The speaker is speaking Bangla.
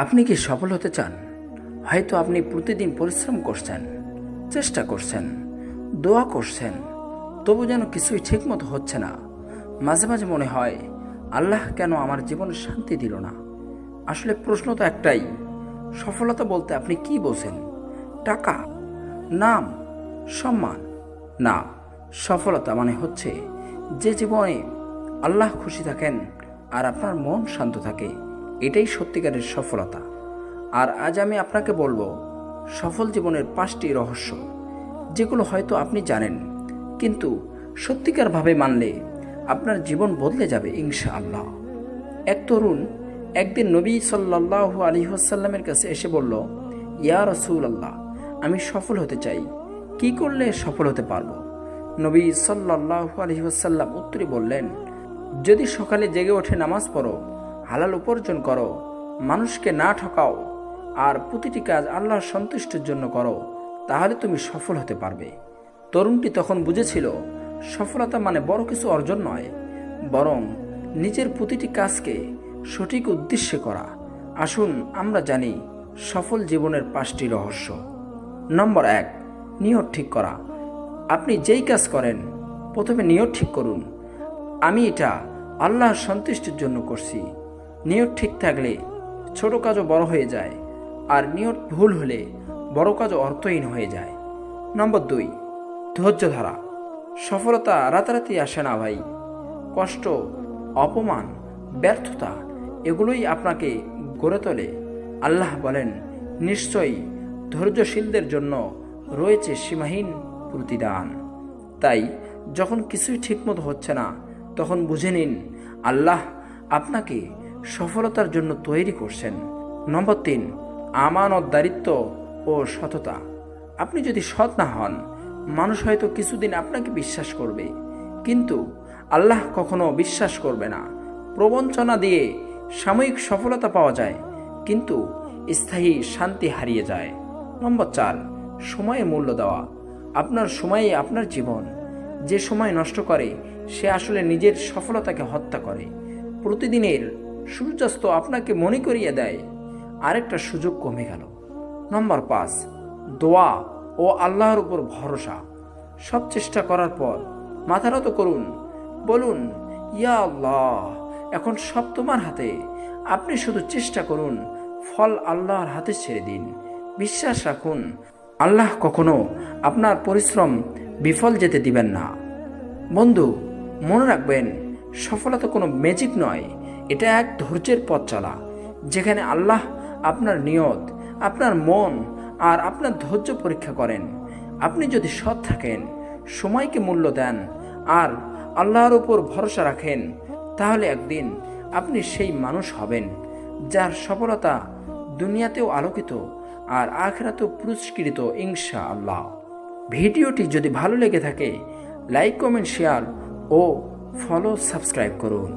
আপনি কি সফল হতে চান? হয়তো আপনি প্রতিদিন পরিশ্রম করছেন, চেষ্টা করছেন, দোয়া করছেন, তবু যেন কিছুই ঠিকমতো হচ্ছে না। মাঝে মাঝে মনে হয়, আল্লাহ কেন আমার জীবনে শান্তি দিল না? আসলে প্রশ্ন তো একটাই, সফলতা বলতে আপনি কি বোঝেন? টাকা? নাম? সম্মান? না, সফলতা মানে হচ্ছে, যে জীবনে আল্লাহ খুশি থাকেন আর আপনার মন শান্ত থাকে। এটাই সত্যিকারের সফলতা। আর আজ আমি আপনাকে বলব, সফল জীবনের পাঁচটি রহস্য, যেগুলো হয়তো আপনি জানেন, কিন্তু সত্যিকারভাবে মানলে আপনার জীবন বদলে যাবে ইনশা আল্লাহ এক তরুণ একদিন নবী সাল্লাহ আলী হাসাল্লামের কাছে এসে বলল, ইয়া রসুল আল্লাহ আমি সফল হতে চাই। কি করলে সফল হতে পারব? নবী সাল্লাহ আলী হাসাল্লাম উত্তরে বললেন, যদি সকালে জেগে ওঠে নামাজ পড়ো হালাল উপার্জন করো। মানুষকে না ঠকাও। আর প্রতিটি কাজ আল্লাহর সন্তুষ্টির জন্য করো, তাহলে তুমি সফল হতে পারবে। তরুণটি তখন বুঝেছিল, সফলতা মানে বড় কিছু অর্জন নয়, বরং নিজের প্রতিটি কাজকে সঠিক উদ্দেশ্যে করা। আসুন আমরা জানি, সফল জীবনের পাঁচটি রহস্য। নম্বর এক, নিয়ত ঠিক করা। আপনি যেই কাজ করেন, প্রথমে নিয়ত ঠিক করুন। আমি এটা আল্লাহর সন্তুষ্টির জন্য করছি। নিয়ত ঠিক থাকলে ছোট কাজও বড় হয়ে যায় আর নিয়ত ভুল হলে বড় কাজও অর্থহীন হয়ে যায়। নম্বর দুই, ধৈর্য ধরা। সফলতা রাতারাতি আসে না ভাই। কষ্ট, অপমান, ব্যর্থতা এগুলোই আপনাকে গড়ে তোলে। আল্লাহ বলেন, নিশ্চয়ই ধৈর্যশীলদের জন্য রয়েছে সীমাহীন প্রতিদান তাই যখন কিছুই ঠিকমতো হচ্ছে না, তখন বুঝে নিন, আল্লাহ আপনাকে সফলতার জন্য তৈরি করছেন। নম্বর তিন, আমানত দারিত্ব ও সততা। আপনি যদি সৎ না হন, মানুষ হয়তো কিছুদিন আপনাকে বিশ্বাস করবে। কিন্তু আল্লাহ কখনো বিশ্বাস করবে না। প্রবঞ্চনা দিয়ে সাময়িক সফলতা পাওয়া যায়, কিন্তু স্থায়ী শান্তি হারিয়ে যায়। নম্বর চার, সময়ে মূল্য দেওয়া। আপনার সময়ে আপনার জীবন। যে সময় নষ্ট করে, সে আসলে নিজের সফলতাকে হত্যা করে। প্রতিদিনের সূর্যাস্ত আপনাকে মনে করিয়ে দেয়। আরেকটা সুযোগ কমে গেল। নম্বর পাঁচ, দোয়া ও আল্লাহর উপর ভরসা। সব চেষ্টা করার পর মাথা নত করুন। বলুন, ইয়া আল্লাহ, এখন সব তোমার হাতে। আপনি শুধু চেষ্টা করুন, ফল আল্লাহর হাতে ছেড়ে দিন। বিশ্বাস রাখুন, আল্লাহ কখনো আপনার পরিশ্রম বিফল যেতে দিবেন না। বন্ধু, মনে রাখবেন, সফলতা কোনো ম্যাজিক নয়। এটা এক ধৈর্যের পথ চলা, যেখানে আল্লাহ আপনার নিয়ত, আপনার মন আর আপনার ধৈর্য পরীক্ষা করেন। আপনি যদি সৎ থাকেন, সময়কে মূল্য দেন আর আল্লাহর উপর ভরসা রাখেন, তাহলে একদিন আপনি সেই মানুষ হবেন, যার সফলতা দুনিয়াতেও আলোকিত আর আখরাতেও পুরস্কৃত ইনশা আল্লাহ ভিডিওটি যদি ভালো লেগে থাকে, লাইক, কমেন্ট, শেয়ার ও ফলো সাবস্ক্রাইব করুন।